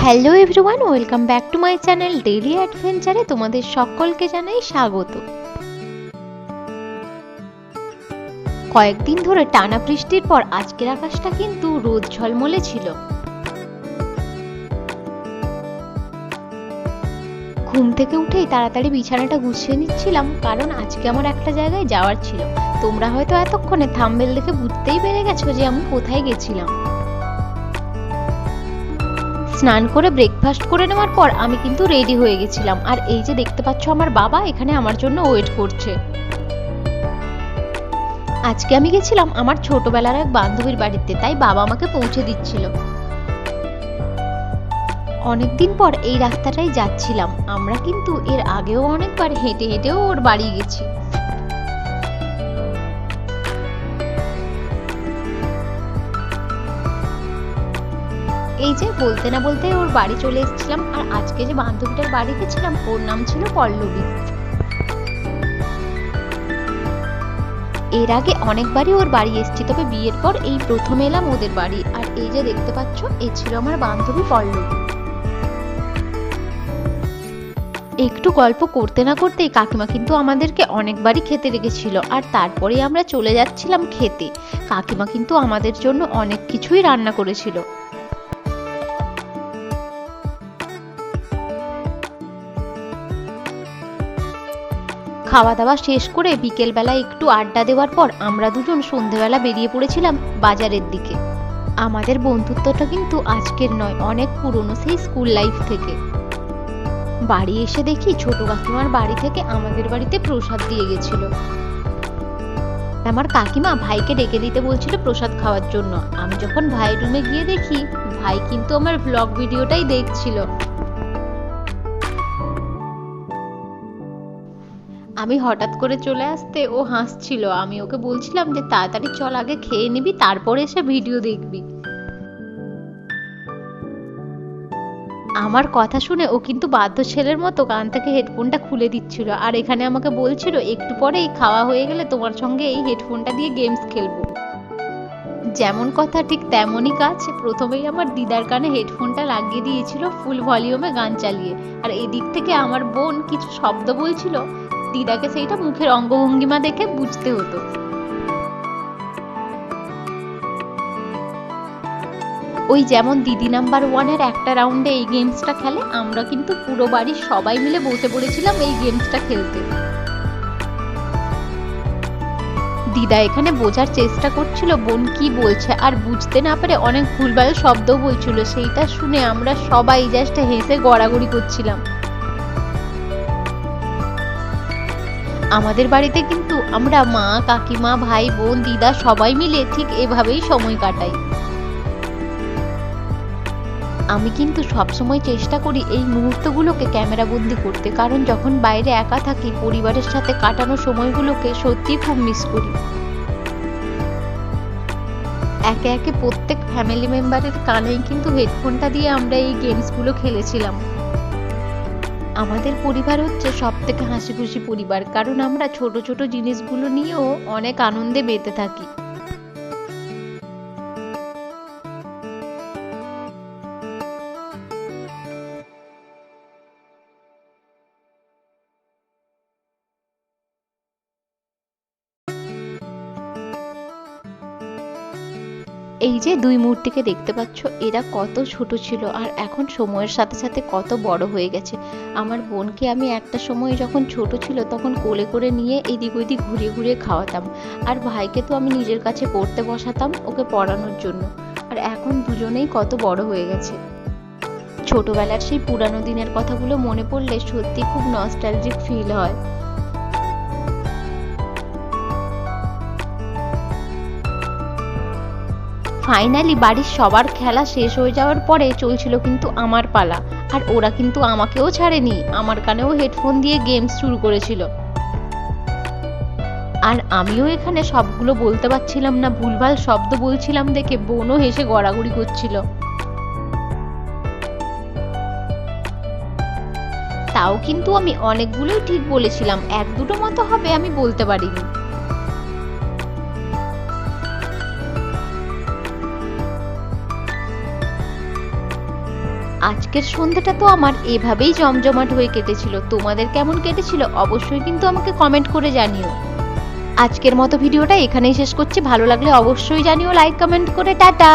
Hello everyone welcome back to my channel daily অ্যাডভেঞ্চারে তোমাদের সকলকে জানাই স্বাগত। কয়েকদিন ধরে টানা বৃষ্টির পর আজকের আকাশটা কিন্তু রোদ ঝলমলে ছিল। ঘুম থেকে উঠেই তাড়াতাড়ি বিছানাটা গুছিয়ে নিচ্ছিলাম, কারণ আজকে আমার একটা জায়গায় যাওয়ার ছিল। তোমরা হয়তো এতক্ষণে থাম্বেল দেখে বুঝতেই পেরে গেছো যে আমি কোথায় গেছিলাম। স্নান করে ব্রেকফাস্ট করে নেওয়ার পর আমি কিন্তু রেডি হয়ে গেছিলাম। আর এই যে দেখতে পাচ্ছ আমার বাবা, এখানে আমার জন্য ওয়েট করছে। আজকে আমি গেছিলাম আমার ছোটবেলার এক বান্ধবীর বাড়িতে, তাই বাবা আমাকে পৌঁছে দিচ্ছিল। অনেকদিন পর এই রাস্তাটাই যাচ্ছিলাম। আমরা কিন্তু এর আগেও অনেকবার হেঁটে হেঁটেও ওর বাড়ি গেছি। এই যে বলতে না বলতে ওর বাড়ি চলে এসেছিলাম, আর আজকে যে বান্ধবীটার বাড়ি গেছিলাম ওর নাম ছিল পল্লবী। এর আগে অনেকবারই ওর বাড়ি এসেছি, তবে বিয়ের পর এই প্রথম এলাম ওদের বাড়ি, আর এই যে দেখতে পাচ্ছ, এ ছিল আমার বান্ধবী পল্লবী। একটু গল্প করতে না করতেই কাকিমা কিন্তু আমাদেরকে অনেকবারই খেতে রেখেছিল আর তারপরেই আমরা চলে যাচ্ছিলাম খেতে। কাকিমা কিন্তু আমাদের জন্য অনেক কিছুই রান্না করেছিল। খাওয়া দাওয়া শেষ করে বিকেলবেলা একটু আড্ডা দেওয়ার পর আমরা দুজন সন্ধেবেলা বেরিয়ে পড়েছিলাম বাজারের দিকে। আমাদের বন্ধুত্বটা কিন্তু আজকের নয়, অনেক পুরনো সেই স্কুল লাইফ থেকে। বাড়ি এসে দেখি ছোট কাকিমার বাড়ি থেকে আমাদের বাড়িতে প্রসাদ দিয়ে গেছিল। আমার কাকিমা ভাইকে ডেকে দিতে বলছিল প্রসাদ খাওয়ার জন্য। আমি যখন ভাইয়ের রুমে গিয়ে দেখি, ভাই কিন্তু আমার ব্লগ ভিডিওটাই দেখছিল। আমি হঠাৎ করে চলে আসতে ও হাসছিল। আমি ওকে বলছিলাম যে, তাড়াতাড়ি চল, আগে খেয়ে নিবি, তারপরে এসে ভিডিও দেখবি। আমার কথা শুনে ও কিন্তু বাধ্য ছেলের মতো কান থেকে হেডফোনটা খুলে দিচ্ছিল। আর এখানে আমাকে বলছিল, একটু পরে এই খাওয়া হয়ে গেলে তোমার সঙ্গে এই হেডফোনটা দিয়ে গেমস খেলব। যেমন কথা, ঠিক তেমনই কাজ। প্রথমেই আমার দিদার কানে হেডফোনটা লাগিয়ে দিয়েছিল ফুল ভলিউমে গান চালিয়ে। আর এদিক থেকে আমার বোন কিছু শব্দ বলছিল দিদাকে সেইটা মুখের অঙ্গভঙ্গিমা দেখে বুঝতে হতো। ওই যেমন দিদি নাম্বার ওয়ানের একটা রাউন্ডে এই গেমসটা খেলে, আমরা কিন্তু পুরো বাড়ির সবাই মিলে বসে পড়েছিলাম এই গেমসটা খেলতে। দিদা এখানে বোঝার চেষ্টা করছিল, বোন কি বলছে আর বুঝতে না পেরে অনেক ভুলভাল শব্দ বলছিল। সেইটা শুনে আমরা সবাই জাস্ট হেসে গড়াগড়ি করছিলাম। আমাদের বাড়িতে কিন্তু আমরা মা, কাকিমা, ভাই, বোন, দিদা সবাই মিলে ঠিক এভাবেই সময় কাটাই। আমি কিন্তু সবসময় চেষ্টা করি এই মুহূর্তগুলোকে ক্যামেরা বন্দি করতে, কারণ যখন বাইরে একা থাকি, পরিবারের সাথে কাটানো সময়গুলোকে সত্যি খুব মিস করি। একে একে প্রত্যেক ফ্যামিলি মেম্বারের কানেই কিন্তু হেডফোনটা দিয়ে আমরা এই গেমসগুলো খেলেছিলাম। আমাদের পরিবার হচ্ছে সব থেকে হাসি খুশি পরিবার। কারণ আমরা ছোট ছোট জিনিসগুলো নিয়েও অনেক আনন্দে মেতে থাকি। এই যে দুই মূর্তিকে দেখতে পাচ্ছ, এরা কত ছোট ছিল আর এখন সময়ের সাথে সাথে কত বড় হয়ে গেছে। আমার বোনকে আমি একটা সময় যখন ছোট ছিল তখন কোলে করে নিয়ে এদিক ওদিক ঘুরিয়ে ঘুরিয়ে খাওয়াতাম। আর ভাইকে তো আমি নিজের কাছে পড়তে বসাতাম ওকে পড়ানোর জন্য। আর এখন দুজনেই কত বড় হয়ে গেছে। ছোটবেলার সেই পুরানো দিনের কথাগুলো মনে পড়লে সত্যি খুব নস্টালজিক ফিল হয়। ফাইনালি বাড়ির সবার খেলা শেষ হয়ে যাওয়ার পরে চলছিল কিন্তু আমার পালা। আর ওরা কিন্তু আমাকেও ছাড়েনি, আমার কানেও হেডফোন দিয়ে গেমস শুরু করেছিল। আর আমিও এখানে সবগুলো বলতে পারছিলাম না, ভুলভাল শব্দ বলছিলাম দেখে বোনও হেসে গড়াগড়ি করছিল। তাও কিন্তু আমি অনেকগুলোই ঠিক বলেছিলাম, এক দুটো মতো হবে আমি বলতে পারিনি। আজকের সন্ধ্যাটা তো আমার এভাবেই জমজমাট হয়ে কেটেছিল। তোমাদের কেমন কেটেছিল অবশ্যই কিন্তু আমাকে কমেন্ট করে জানিও। আজকের মতো ভিডিওটা এখানেই শেষ করছি। ভালো লাগলে অবশ্যই জানিও লাইক কমেন্ট করে, টাটা!